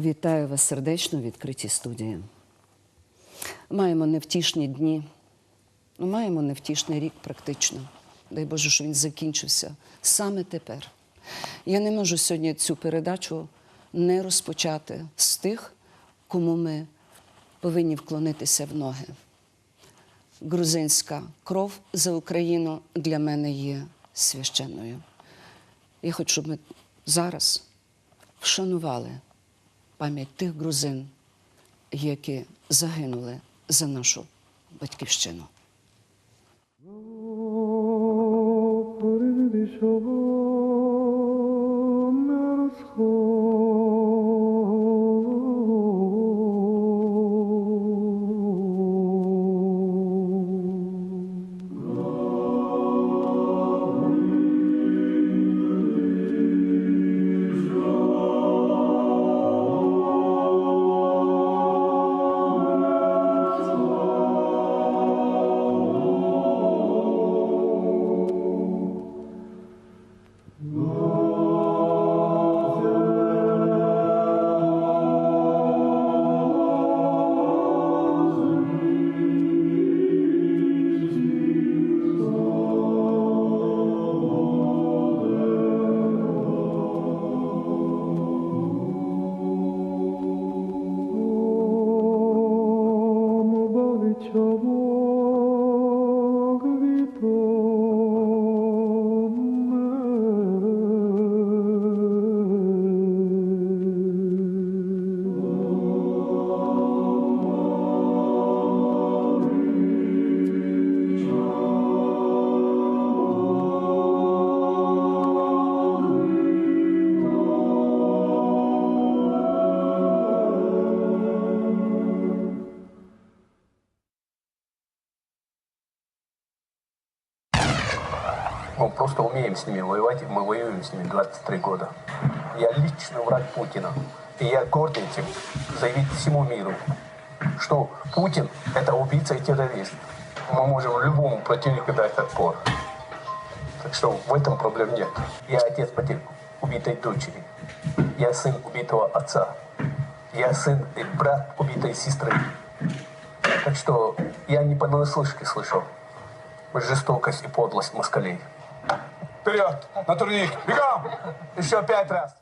Вітаю вас сердечно в відкритій студії. Маємо невтішні дні, ну, маємо невтішний рік практично. Дай Боже, що він закінчився саме тепер. Я не можу сьогодні цю передачу не розпочати з тих, кому ми повинні вклонитися в ноги. Грузинська кров за Україну для мене є священною. Я хочу, щоб ми зараз вшанували пам'ять тих грузин, які загинули за нашу батьківщину. Просто умеем с ними воевать, и мы воюем с ними 23 года. Я личный враг Путина. И я горд этим заявить всему миру, что Путин – это убийца и террорист. Мы можем любому противнику дать отпор. Так что в этом проблем нет. Я отец потерь убитой дочери. Я сын убитого отца. Я сын и брат убитой сестры. Так что я не понаслышке слышал жестокость и подлость москалей. Вперед! На турник! Бегом! Еще пять раз!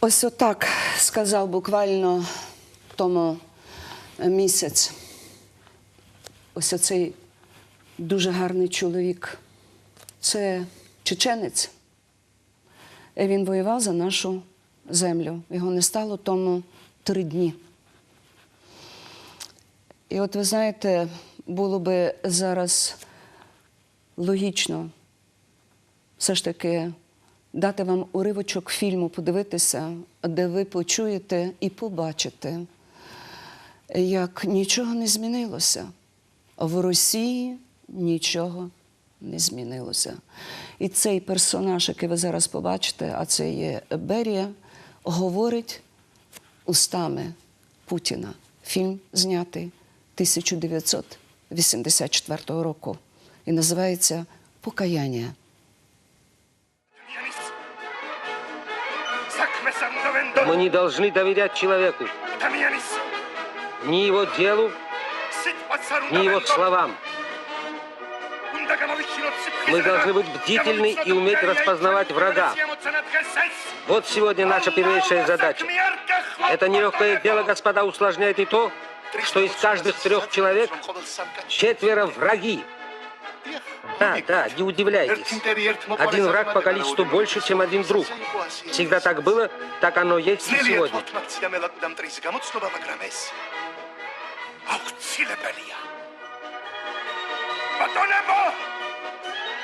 Ось отак сказав буквально тому місяць. Ось оцей дуже гарний чоловік. Це чеченець. І Він воював за нашу землю. Його не стало тому три дні. І от ви знаєте, було би зараз логічно все ж таки дати вам уривочок фільму, подивитися, де ви почуєте і побачите, як нічого не змінилося. В Росії нічого не змінилося. І цей персонаж, який ви зараз побачите, а це є Берія, говорить устами Путіна. Фільм знятий 1984 року і називається Покаяння. Мы не должны доверять человеку, ни его делу, ни его словам. Мы должны быть бдительны и уметь распознавать врага. Вот сегодня наша первейшая задача. Это нелегкое дело, господа, усложняет и то, что из каждых трех человек четверо враги. Да, да, не удивляйтесь. Один враг по количеству больше, чем один друг. Всегда так было, так оно есть и сегодня.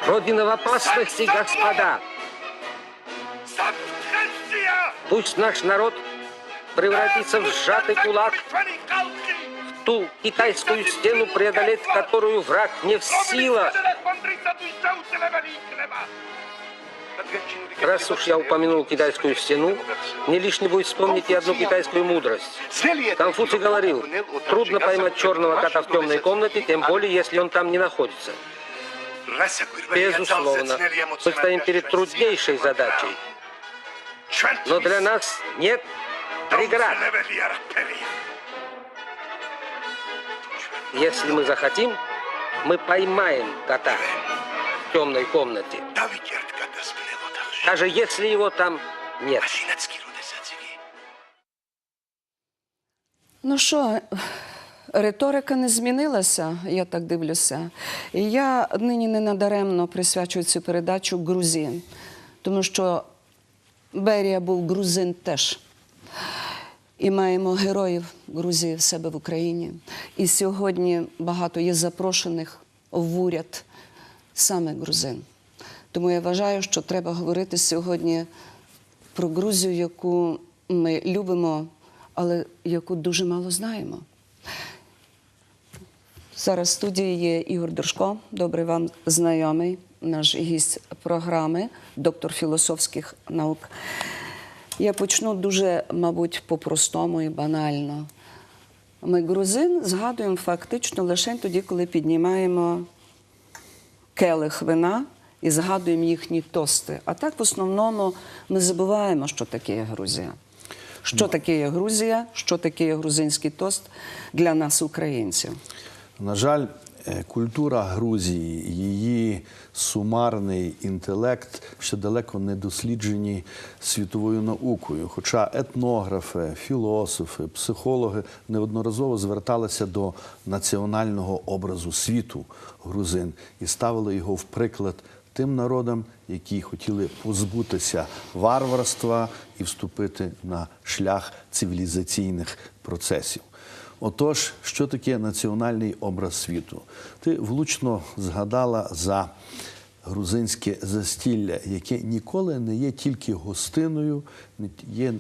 Родина в опасности, господа. Пусть наш народ превратится в сжатый кулак, в ту китайскую стену, преодолеть которую враг не в силах. Раз уж я упомянул китайскую стену, не лишне будет вспомнить и одну китайскую мудрость. Конфуций говорил, трудно поймать черного кота в темной комнате, тем более, если он там не находится. Безусловно, мы стоим перед труднейшей задачей. Но для нас нет Триград. Если мы захотим, мы поймаем кота темной комнате. Даже если его там нет. Ну що, риторика не змінилася, я так дивлюся. І я нині не надаремно присвячую цю передачу грузин, тому що Берія був грузин теж. І маємо героїв Грузії в себе в Україні. І сьогодні багато є запрошених в уряд саме грузин. Тому я вважаю, що треба говорити сьогодні про Грузію, яку ми любимо, але яку дуже мало знаємо. Зараз в студії є Ігор Доршко, добре вам знайомий, наш гість програми, доктор філософських наук. Я почну дуже, мабуть, по-простому і банально. Ми грузин згадуємо фактично лише тоді, коли піднімаємо келих вина і згадуємо їхні тости. А так, в основному, ми забуваємо, що таке є Грузія. Що таке є Грузія, що таке є грузинський тост для нас, українців. На жаль, культура Грузії, її сумарний інтелект ще далеко не досліджені світовою наукою. Хоча етнографи, філософи, психологи неодноразово зверталися до національного образу світу грузин і ставили його в приклад тим народам, які хотіли позбутися варварства і вступити на шлях цивілізаційних процесів. Отож, що таке національний образ світу? Ти влучно згадала за грузинське застілля, яке ніколи не є тільки гостиною, є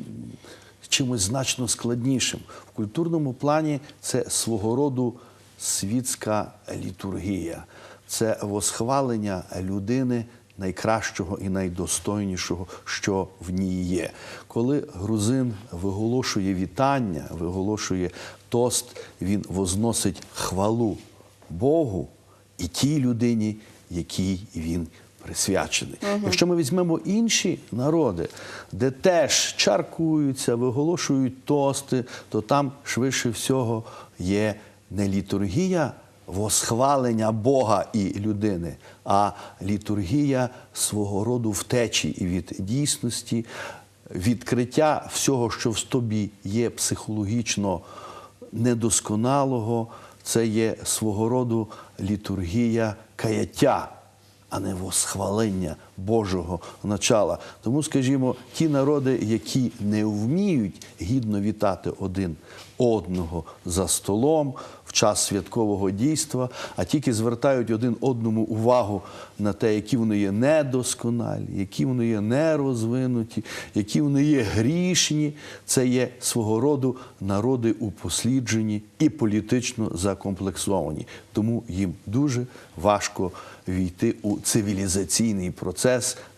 чимось значно складнішим. В культурному плані це свого роду світська літургія, це восхвалення людини найкращого і найдостойнішого, що в ній є. Коли грузин виголошує вітання, виголошує тост, він возносить хвалу Богу і тій людині, якій він присвячений. Якщо ми візьмемо інші народи, де теж чаркуються, виголошують тости, то там швидше всього є не літургія восхвалення Бога і людини, а літургія свого роду втечі від дійсності, відкриття всього, що в тобі є психологічно недосконалого, це є свого роду літургія каяття, а не восхвалення Божого начала. Тому, скажімо, ті народи, які не вміють гідно вітати один одного за столом в час святкового дійства, а тільки звертають один одному увагу на те, які вони є недосконалі, які вони є нерозвинуті, які вони є грішні. Це є свого роду народи упосліджені і політично закомплексовані. Тому їм дуже важко війти у цивілізаційний процес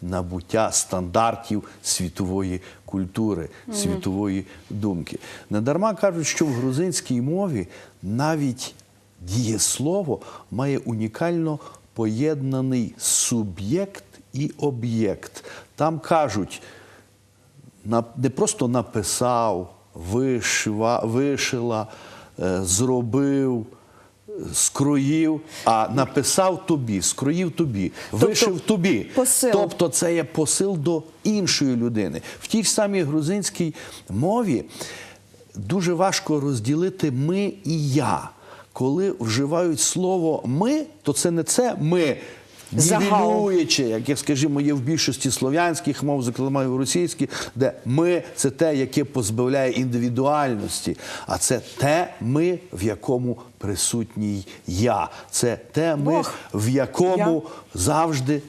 набуття стандартів світової культури, світової думки. Недарма кажуть, що в грузинській мові навіть дієслово має унікально поєднаний суб'єкт і об'єкт. Там кажуть, не просто написав, вишива, вишила, е, зробив, скроїв, а написав тобі, скроїв тобі, вишив тобі. посил. Тобто це є посил до іншої людини. В тій ж самій грузинській мові дуже важко розділити ми і я. Коли вживають слово ми, то це не це ми. Нівелюючи, як, скажімо, є в більшості слов'янських мов, зокрема і в російській, де ми це те, яке позбавляє індивідуальності, а це те ми, в якому присутній я. Це те ми, Бог. в якому завжди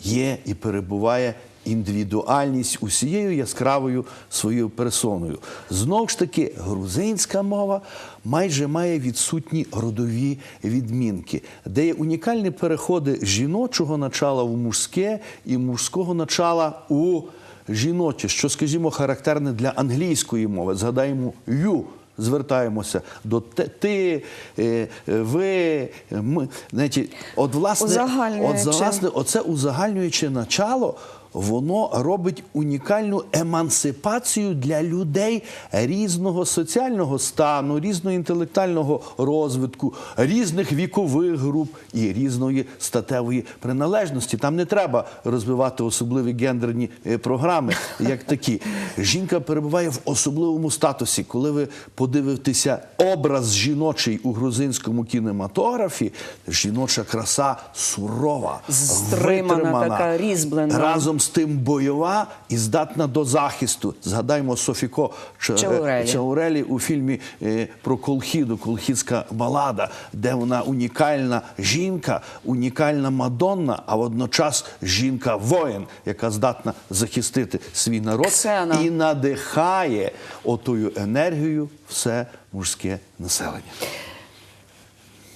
є і перебуває індивідуальність усією яскравою своєю персоною. Знову ж таки, грузинська мова майже має відсутні родові відмінки, де є унікальні переходи жіночого начала в мужське і мужського начала у жіноче, що, скажімо, характерне для англійської мови. Згадаємо «you», Звертаємося до ти, е, ви, ми. Знаєте, от власне, от власне, оце узагальнююче начало воно робить унікальну емансипацію для людей різного соціального стану, різного інтелектуального розвитку, різних вікових груп і різної статевої приналежності. Там не треба розвивати особливі гендерні е, програми, як такі. Жінка перебуває в особливому статусі. Коли ви подивитеся образ жіночий у грузинському кінематографі, жіноча краса сурова, Стримана, витримана, така, різьблена. разом з тим бойова і здатна до захисту. Згадаймо Софіко Чаурелі. Чаурелі у фільмі е, про Колхіду, Колхідська балада, де вона унікальна жінка, унікальна Мадонна, а водночас жінка-воїн, яка здатна захистити свій народ Ксена. і надихає отою енергією все мужське населення.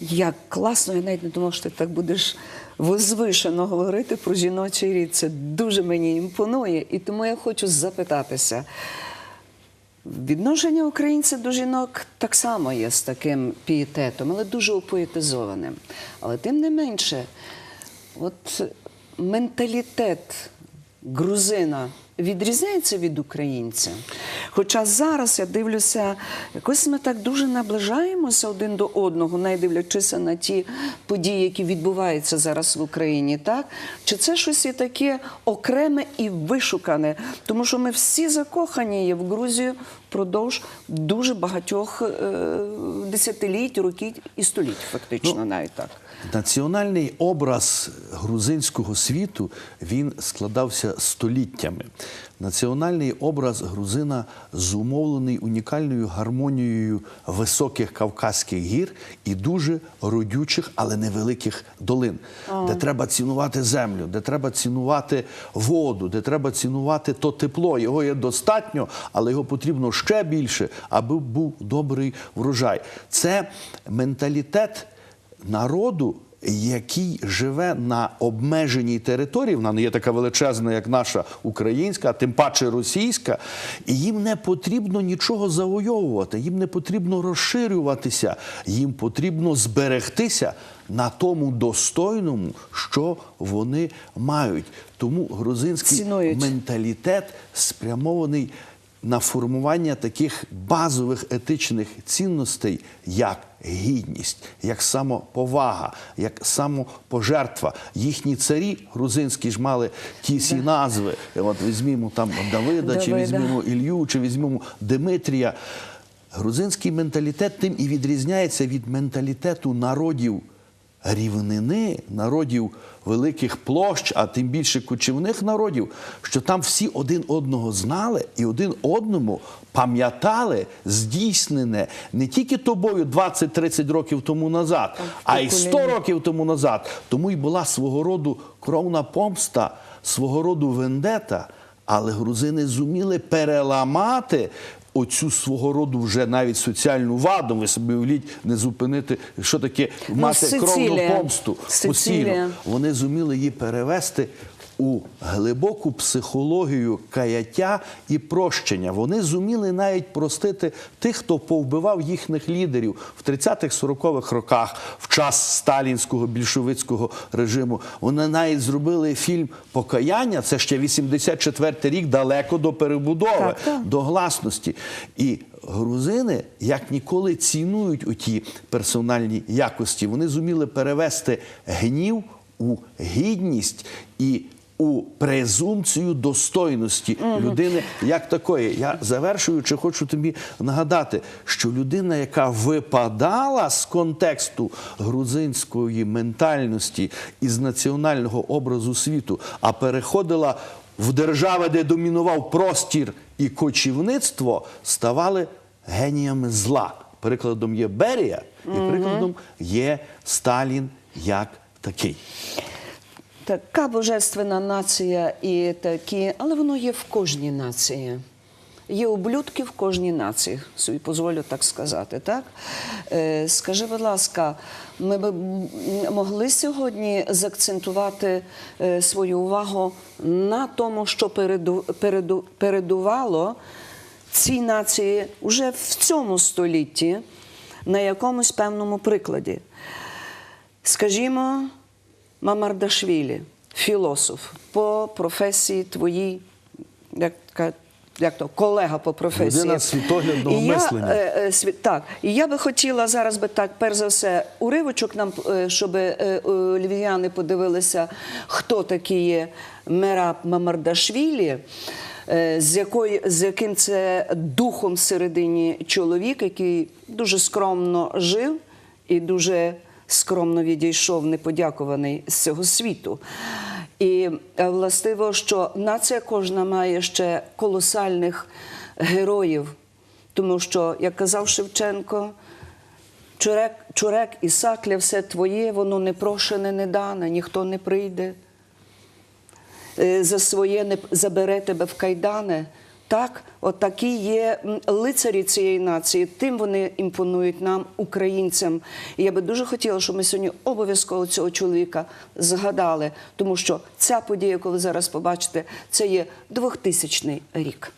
Як класно, я навіть не думала, що ти так будеш возвишено говорити про жіночий рід. Це дуже мені імпонує. І тому я хочу запитатися. Відношення українців до жінок так само є з таким пієтетом, але дуже опоетизованим. Але тим не менше, от менталітет грузина відрізняється від українця. Хоча зараз я дивлюся, якось ми так дуже наближаємося один до одного, навіть дивлячися на ті події, які відбуваються зараз в Україні, так? Чи це щось і таке окреме і вишукане? Тому що ми всі закохані є в Грузію впродовж дуже багатьох е, десятиліть, років і століть, фактично, навіть так. Національний образ грузинського світу він складався століттями. Національний образ грузина зумовлений унікальною гармонією високих Кавказьких гір і дуже родючих, але невеликих долин, де треба цінувати землю, де треба цінувати воду, де треба цінувати то тепло. Його є достатньо, але його потрібно ще більше, аби був добрий врожай. Це менталітет народу, який живе на обмеженій території, вона не є така величезна, як наша українська, а тим паче російська, і їм не потрібно нічого завойовувати, їм не потрібно розширюватися, їм потрібно зберегтися на тому достойному, що вони мають. Тому грузинський Цінують. менталітет спрямований на формування таких базових етичних цінностей, як гідність, як самоповага, як самопожертва. Їхні царі грузинські ж мали ті сі назви. От візьмімо там Давида, чи візьмімо Ілью, чи візьмімо Димитрія. Грузинський менталітет тим і відрізняється від менталітету народів рівнини, народів великих площ, а тим більше кочівних народів, що там всі один одного знали і один одному пам'ятали здійснене не тільки тобою 20-30 років тому назад, а й 100 років тому назад. Тому й була свого роду кровна помста, свого роду вендета. Але грузини зуміли переламати оцю свого роду вже навіть соціальну ваду. Ви собі вліть не зупинити, що таке мати кровну помсту Сицилія. постійно. Вони зуміли її перевести у глибоку психологію каяття і прощення. Вони зуміли навіть простити тих, хто повбивав їхніх лідерів в 30-40-х роках, в час сталінського більшовицького режиму. Вони навіть зробили фільм Покаяння. Це ще 84-й рік, далеко до перебудови, Так, так. до гласності. І грузини як ніколи цінують оті персональні якості. Вони зуміли перевести гнів у гідність і у презумпцію достойності людини як такої. Я завершуючи, хочу тобі нагадати, що людина, яка випадала з контексту грузинської ментальності і з національного образу світу, а переходила в держави, де домінував простір і кочівництво, ставали геніями зла. Прикладом є Берія, і прикладом є Сталін як такий. Така божественна нація і такі, але воно є в кожній нації. Є ублюдки в кожній нації, собі дозволю так сказати. Так? Е, скажи, будь ласка, ми б могли сьогодні заакцентувати е, свою увагу на тому, що переду, переду, передувало цій нації уже в цьому столітті на якомусь певному прикладі. Скажімо, Мамардашвілі, філософ по професії твоїй, як, як то, колега по професії. Людина світоглядного І я, мислення. е, е, так, і я би хотіла зараз би так, перш за все, уривочок нам, е, щоб е, е, львів'яни подивилися, хто такий є Мераб Мамардашвілі, е, з, якої, з яким це духом всередині чоловік, який дуже скромно жив і дуже скромно відійшов, неподякуваний з цього світу. І е, властиво, що нація кожна має ще колосальних героїв, тому що, як казав Шевченко, чурек, чурек і сакля все твоє, воно не прошене, не дане, ніхто не прийде. Е, За своє не забере тебе в кайдани. Так, от такі є лицарі цієї нації. Тим вони імпонують нам, українцям. І я би дуже хотіла, щоб ми сьогодні обов'язково цього чоловіка згадали, тому що ця подія, яку ви зараз побачите, це є 2000 рік.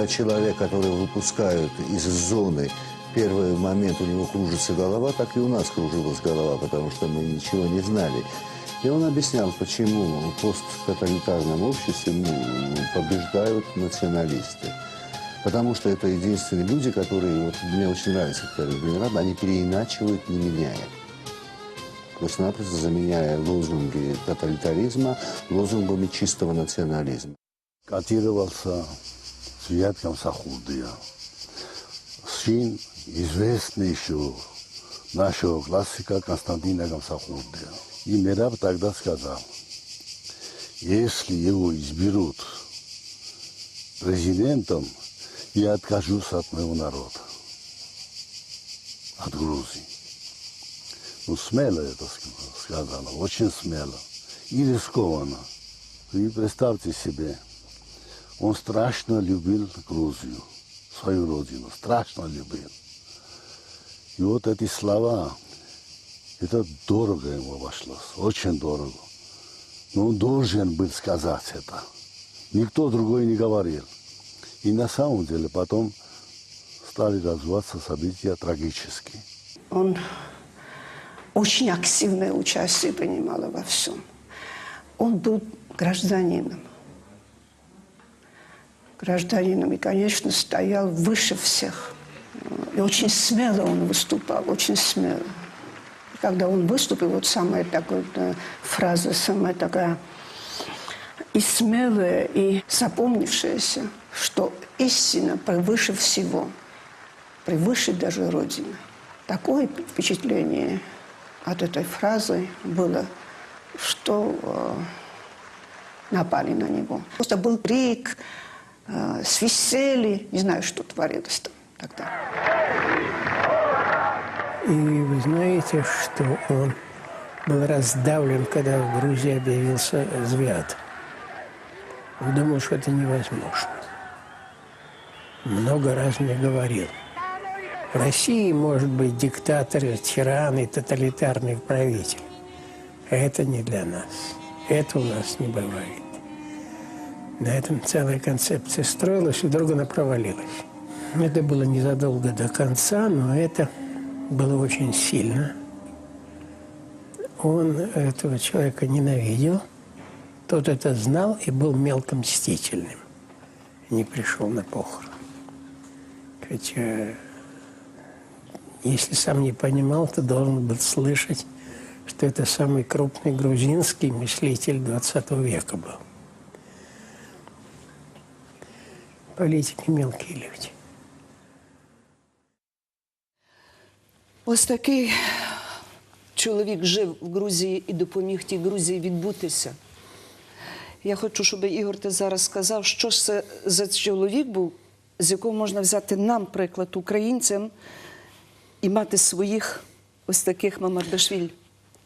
Когда человек, который выпускают из зоны, первый момент у него кружится голова, так и у нас кружилась голова, потому что мы ничего не знали. И он объяснял, почему в посттоталитарном обществе ну, побеждают националисты. Потому что это единственные люди, которые, вот мне очень нравится, как Ленинград, они переиначивают, не меняя. Просто-напросто заменяя лозунги тоталитаризма лозунгами чистого национализма. котировался Свят Камсахурдия. Сын известный еще нашего классика Константина Камсахурдия. И Мераб тогда сказал, если его изберут президентом, я откажусь от моего народа, от Грузии. Ну, смело это сказано, очень смело. И рискованно. И представьте себе, он страшно любил Грузию, свою родину, страшно любил. И вот эти слова, это дорого ему обошлось, очень дорого. Но он должен был сказать это. Никто другой не говорил. И на самом деле потом стали развиваться события трагические. Он очень активное участие принимал во всем. Он был гражданином. Гражданином и, конечно, стоял выше всех. И очень смело он выступал, очень смело. И когда он выступил, вот самая такая э, фраза, самая такая и смелая, и запомнившаяся, что истина превыше всего, превыше даже Родины. Такое впечатление от этой фразы было, что э, напали на него. Просто был крик, э, свистели, не знаю, что творилось там тогда. И вы знаете, что он был раздавлен, когда в Грузии объявился Звят. Он думал, что это невозможно. Много раз мне говорил. В России может быть диктаторы, тираны, тоталитарный правитель. Это не для нас. Это у нас не бывает. На этом целая концепция строилась, и вдруг она провалилась. Это было незадолго до конца, но это было очень сильно. Он этого человека ненавидел. Тот это знал и был мелко мстительным. Не пришел на похорон. Хотя, если сам не понимал, то должен был слышать, что это самый крупный грузинский мыслитель XX века был. Политики мелкие люди. Ось такий чоловік жив в Грузії і допоміг тій Грузії відбутися. Я хочу, щоб Ігор ти зараз сказав, що ж це за чоловік був, з якого можна взяти нам приклад українцям і мати своїх ось таких Мамардашвіль.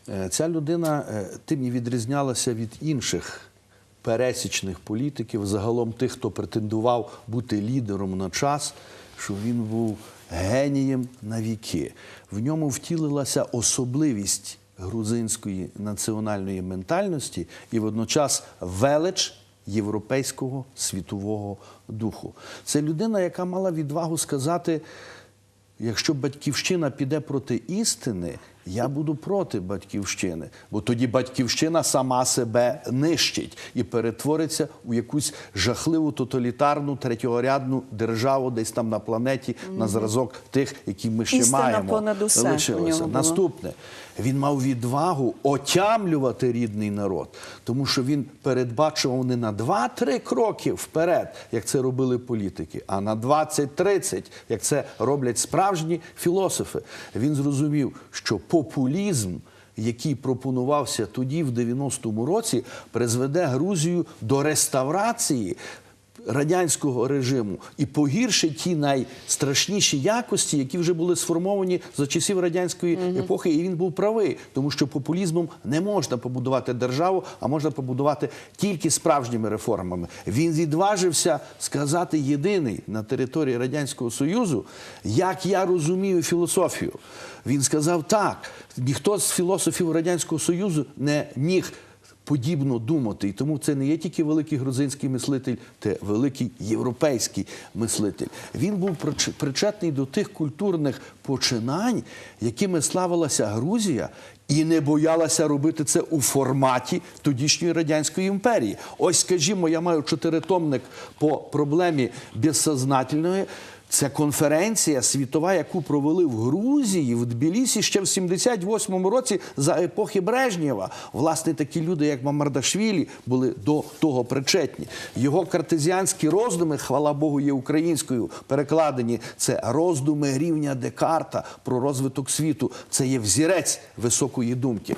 Е, Ця людина е, тим і відрізнялася від інших пересічних політиків, загалом тих, хто претендував бути лідером на час, що він був генієм на віки. В ньому втілилася особливість грузинської національної ментальності і водночас велич європейського світового духу. Це людина, яка мала відвагу сказати. Якщо батьківщина піде проти істини, я буду проти батьківщини, бо тоді батьківщина сама себе нищить і перетвориться у якусь жахливу тоталітарну третьорядну державу, десь там на планеті, на зразок тих, які ми ще Істина маємо. понад усе лишилося. Наступне, він мав відвагу отямлювати рідний народ, тому що він передбачував не на 2-3 кроки вперед, як це робили політики, а на 20-30, як це роблять справжні філософи. Він зрозумів, що популізм. Який пропонувався тоді, в 90-му році, призведе Грузію до реставрації радянського режиму і погіршить ті найстрашніші якості, які вже були сформовані за часів радянської епохи. І він був правий, тому що популізмом не можна побудувати державу, а можна побудувати тільки справжніми реформами. Він відважився сказати єдиний на території радянського союзу, як я розумію філософію. Він сказав так: ніхто з філософів радянського союзу не міг подібно думати. І тому це не є тільки великий грузинський мислитель, це великий європейський мислитель. Він був причетний до тих культурних починань, якими славилася Грузія. І не боялася робити це у форматі тодішньої радянської імперії. Ось, скажімо, я маю чотиритомник по проблемі безсознательної. Це конференція світова, яку провели в Грузії, в Тбілісі ще в 78-му році за епохи Брежнєва. Власне, такі люди, як Мамардашвілі, були до того причетні. Його картезіанські роздуми, хвала Богу, є українською перекладені. Це роздуми рівня Декарта про розвиток світу. Це є взірець високої думки.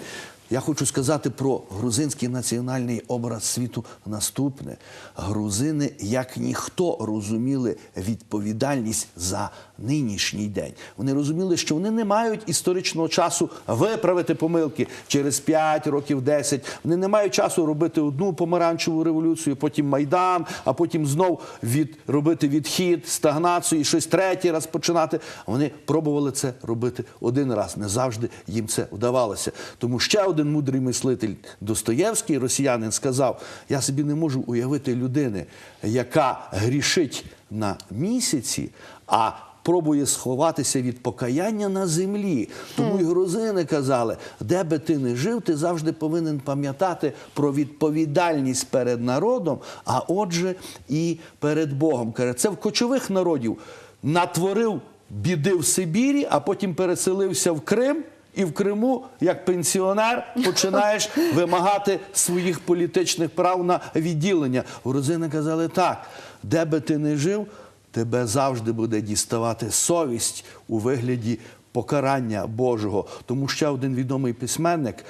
Я хочу сказати про грузинський національний образ світу наступне. Грузини, як ніхто, розуміли відповідальність за нинішній день. Вони розуміли, що вони не мають історичного часу виправити помилки через 5 років, 10. Вони не мають часу робити одну помаранчеву революцію, потім майдан, а потім знов від, робити відхід, стагнацію і щось третій раз починати. Вони пробували це робити один раз. Не завжди їм це вдавалося. Тому ще один мудрий мислитель Достоєвський, росіянин, сказав: я собі не можу уявити людини, яка грішить на місяці, а пробує сховатися від покаяння на землі. Тому й грузини казали, де би ти не жив, ти завжди повинен пам'ятати про відповідальність перед народом, а отже, і перед Богом. Каже, це в кочових народів натворив біди в Сибірі, а потім переселився в Крим. І в Криму, як пенсіонер, починаєш вимагати своїх політичних прав на відділення. Грузини казали так: де би ти не жив, тебе завжди буде діставати совість у вигляді покарання Божого. Тому ще один відомий письменник,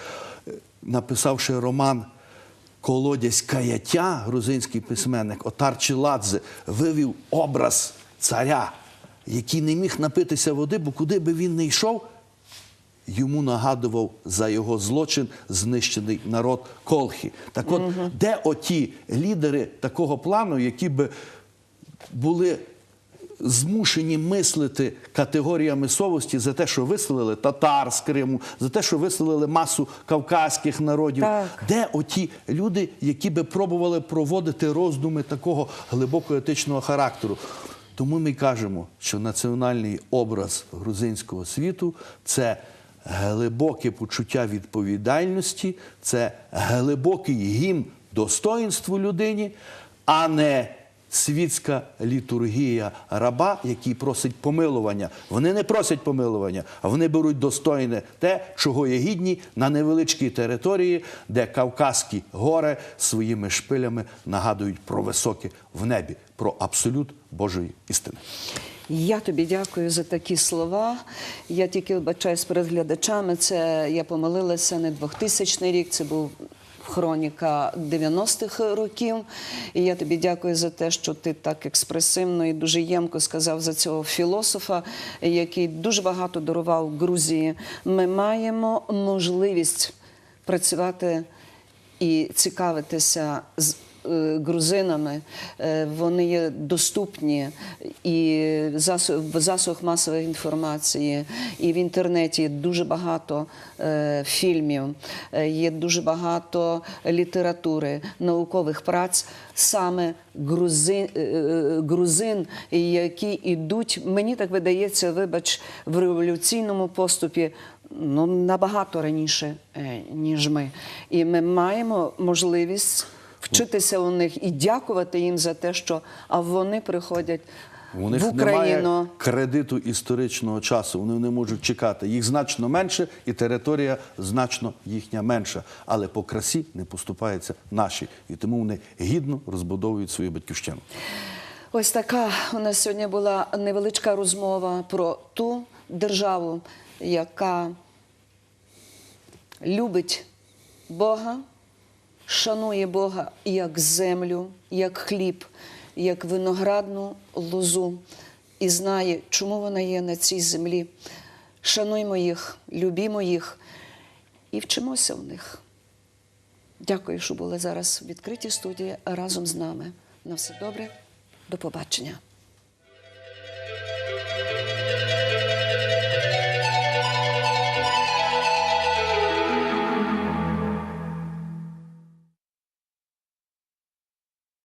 е, написавши роман Колодязь каяття, грузинський письменник Отар Чиладзе, вивів образ царя, який не міг напитися води, бо куди би він не йшов, йому нагадував за його злочин знищений народ Колхі. Так от, де оті лідери такого плану, які би були змушені мислити категоріями совісті за те, що виселили татар з Криму, за те, що виселили масу кавказьких народів. Так. Де оті люди, які би пробували проводити роздуми такого глибоко етичного характеру? Тому ми кажемо, що національний образ грузинського світу це глибоке почуття відповідальності, це глибокий гімн достоїнству людині, а не світська літургія раба, який просить помилування. Вони не просять помилування, вони беруть достойне те, чого є гідні на невеличкій території, де Кавказькі гори своїми шпилями нагадують про високе в небі, про абсолют Божої істини. Я тобі дякую за такі слова. Я тільки вибачаюсь перед глядачами. Це я помилилася не 2000 рік, це був хроніка 90-х років. І я тобі дякую за те, що ти так експресивно і дуже ємко сказав за цього філософа, який дуже багато дарував Грузії. Ми маємо можливість працювати і цікавитися з грузинами, е, вони є доступні і в засобах масової інформації, і в інтернеті є дуже багато е, фільмів, е, є дуже багато літератури, наукових праць саме грузин, е, е, які йдуть, мені так видається, вибач, в революційному поступі ну, набагато раніше, е, ніж ми. І ми маємо можливість вчитися у них і дякувати їм за те, що а вони приходять У них в Україну. немає кредиту історичного часу. Вони не можуть чекати. Їх значно менше, і територія значно їхня менша. Але по красі не поступаються наші. І тому вони гідно розбудовують свою батьківщину. Ось така у нас сьогодні була невеличка розмова про ту державу, яка любить Бога, шанує Бога як землю, як хліб, як виноградну лозу і знає, чому вона є на цій землі. Шануймо їх, любімо їх і вчимося в них. Дякую, що були зараз в відкритій студії разом з нами. На все добре, до побачення.